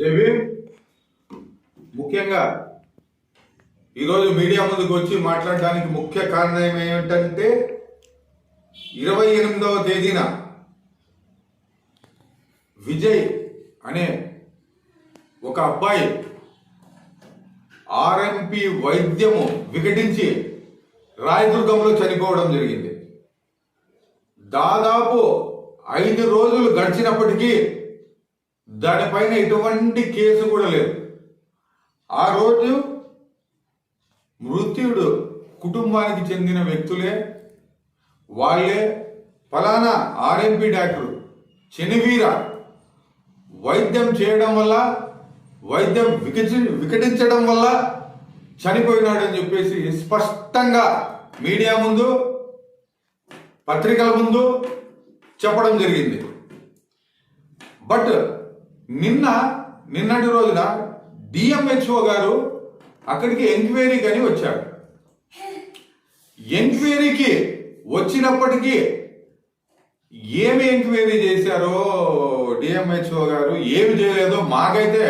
JB ముఖ్యంగా ఈరోజు media ముందుకు వచ్చి మాట్లాడడానికి ముఖ్య కారణం ఏమిటంటే ఇరవై ఎనిమిదవ తేదీన విజయ్ అనే ఒక అబ్బాయి ఆర్ఎంపి వైద్యము వికటించి రాయదుర్గంలో చనిపోవడం జరిగింది. దాదాపు ఐదు రోజులు గడిచినప్పటికీ దానిపైన ఎటువంటి కేసు కూడా లేదు. ఆ రోజు మృత్యుడు కుటుంబానికి చెందిన వ్యక్తులే వాళ్ళే ఫలానా ఆర్ఎంపి డాక్టర్ చెనివీర వైద్యం చేయడం వల్ల వైద్యం వికటి వికటించడం వల్ల చనిపోయినాడని చెప్పేసి స్పష్టంగా మీడియా ముందు పత్రికల ముందు చెప్పడం జరిగింది. బట్ నిన్న నిన్నటి రోజున డిఎంహెచ్ఓ గారు అక్కడికి ఎంక్వైరీకి అని వచ్చాడు ఎంక్వైరీకి వచ్చినప్పటికీ ఏమి ఎంక్వైరీ చేశారో డిఎంహెచ్ఓ గారు ఏమి చేయలేదో మాకైతే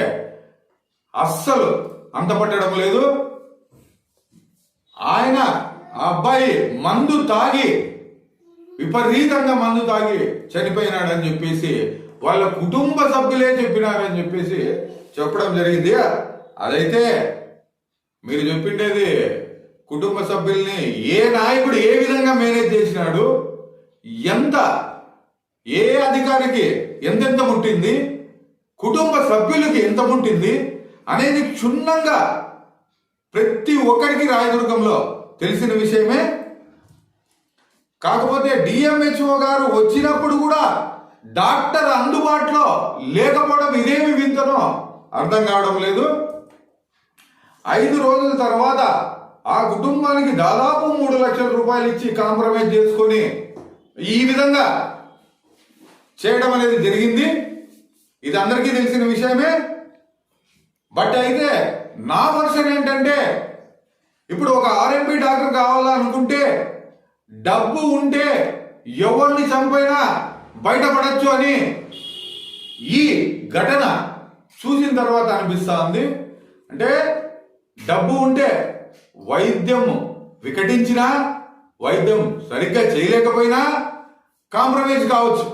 అస్సలు అంతపట్టడం లేదు. ఆయన అబ్బాయి మందు తాగి విపరీతంగా మందు తాగి చనిపోయినాడని చెప్పేసి వాళ్ళ కుటుంబ సభ్యులే చెప్పినారని చెప్పేసి చెప్పడం జరిగింది. అదైతే మీరు చెప్పిండేది కుటుంబ సభ్యుల్ని ఏ నాయకుడు ఏ విధంగా మేనేజ్ చేసినాడు ఎంత ఏ అధికారికి ఎంతెంత ముట్టింది కుటుంబ సభ్యులకి ఎంత ముట్టింది అనేది క్షుణ్ణంగా ప్రతి ఒక్కరికి రాయదుర్గంలో తెలిసిన విషయమే. కాకపోతే డిఎంహెచ్ఓ గారు వచ్చినప్పుడు కూడా డాక్టర్ అందుబాటులో లేకపోవడం ఇదేమి వింతనో అర్థం కావడం లేదు. ఐదు రోజుల తర్వాత ఆ కుటుంబానికి దాదాపు మూడు లక్షల రూపాయలు ఇచ్చి కాంప్రమైజ్ చేసుకొని ఈ విధంగా చేయడం అనేది జరిగింది. ఇది అందరికీ తెలిసిన విషయమే. బట్ అయితే నా వర్షన్ ఏంటంటే ఇప్పుడు ఒక ఆర్ఎంపీ డాక్టర్ కావాలనుకుంటే డబ్బు ఉంటే ఎవరిని చంపైనా బయటపడచ్చు అని ఈ ఘటన చూసిన తర్వాత అనిపిస్తా ఉంది అంటే డబ్బు ఉంటే వైద్యం వికటించినా వైద్యం సరిగ్గా చేయలేకపోయినా కాంప్రమైజ్ కావచ్చు.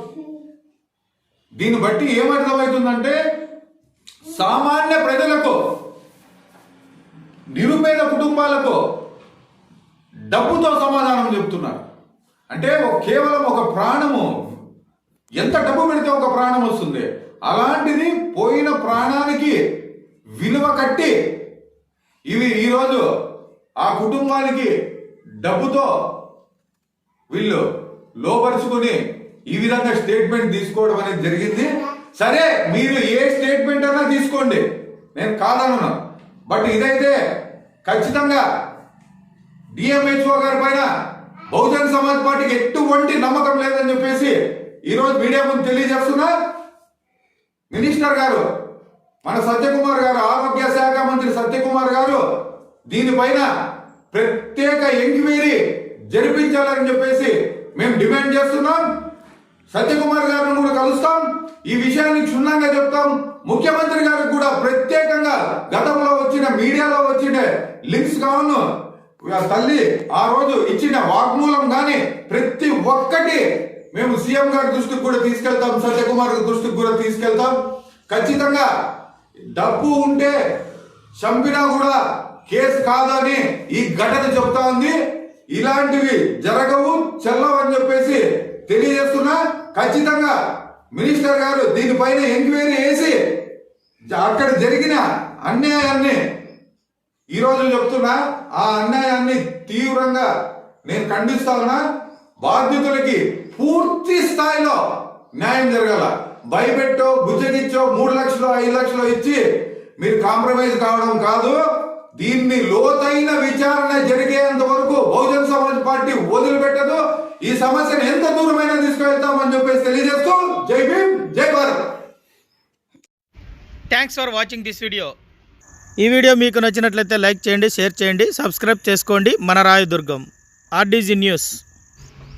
దీన్ని బట్టి ఏమర్థమవుతుందంటే సామాన్య ప్రజలకు నిరుపేద కుటుంబాలకు డబ్బుతో సమాధానం చెప్తున్నారు. అంటే కేవలం ఒక ప్రాణము ఎంత డబ్బు పెడితే ఒక ప్రాణం వస్తుంది? అలాంటిది పోయిన ప్రాణానికి విలువ కట్టి ఇవి ఈరోజు ఆ కుటుంబానికి డబ్బుతో వీళ్ళు లోపరుచుకుని ఈ విధంగా స్టేట్మెంట్ తీసుకోవడం అనేది జరిగింది. సరే మీరు ఏ స్టేట్మెంట్ అన్నా తీసుకోండి. నేను కాదను బట్ ఇదైతే ఖచ్చితంగా డిఎంహెచ్ఓ గారి పైన బహుజన్ సమాజ్ పార్టీకి ఎటువంటి నమ్మకం లేదని చెప్పి ఈరోజు మీడియా ముందు తెలియజేస్తున్నా మినిస్టర్ గారు మన సత్యకుమార్ గారు ఆరోగ్య శాఖ మంత్రి సత్యకుమార్ గారు దీనిపైన ప్రత్యేక ఎంక్వైరీ జరిపించాలని చెప్పేసి మేము డిమాండ్ చేస్తున్నాం. సత్యకుమార్ గారిని కూడా కలుస్తాం. ఈ విషయాన్ని క్షుణ్ణంగా చెప్తాం. ముఖ్యమంత్రి గారికి కూడా ప్రత్యేకంగా గతంలో వచ్చిన మీడియాలో వచ్చిన లింక్స్ కావును తల్లి ఆ రోజు ఇచ్చిన వాగ్మూలం గాని ప్రతి ఒక్కటి మేము సీఎం గారి దృష్టికి కూడా తీసుకెళ్తాం సత్యకుమార్ దృష్టికి కూడా తీసుకెళ్తాం. ఖచ్చితంగా డబ్బు ఉంటే చంపినా కూడా కేసు కాదని ఈ ఘటన చెప్తా ఉంది. ఇలాంటివి జరగవు చెల్లవు అని చెప్పేసి తెలియజేస్తున్నా. ఖచ్చితంగా మినిస్టర్ గారు దీనిపైన ఎంక్వైరీ వేసి అక్కడ జరిగిన అన్యాయాన్ని ఈ రోజు చెప్తున్నా. ఆ అన్యాయాన్ని తీవ్రంగా నేను ఖండిస్తా ఉన్నా. బాధ్యతలకి పూర్తి స్థాయిలో న్యాయం జరగాల. భయపెట్టో బుజ్జగిచ్చో మూడు లక్షలు ఐదు లక్షలు ఇచ్చి మీరు కాంప్రమైజ్ కావడం కాదు. దీన్ని లోతైన విచారణ జరిగేంత వరకు బహుజన్ సమాజ్ పార్టీ వదిలిపెట్టదు. ఈ సమస్యను ఎంత దూరమైనా తీసుకువెళ్తామని చెప్పేసి తెలియజేస్తూ జై భీమ్ జై Bharat. Thanks for watching this video ఈ వీడియో మీకు నచ్చినట్లయితే లైక్ చేయండి షేర్ చేయండి సబ్స్క్రైబ్ చేసుకోండి. మన రాయదుర్గం ఆర్డీజీ న్యూస్.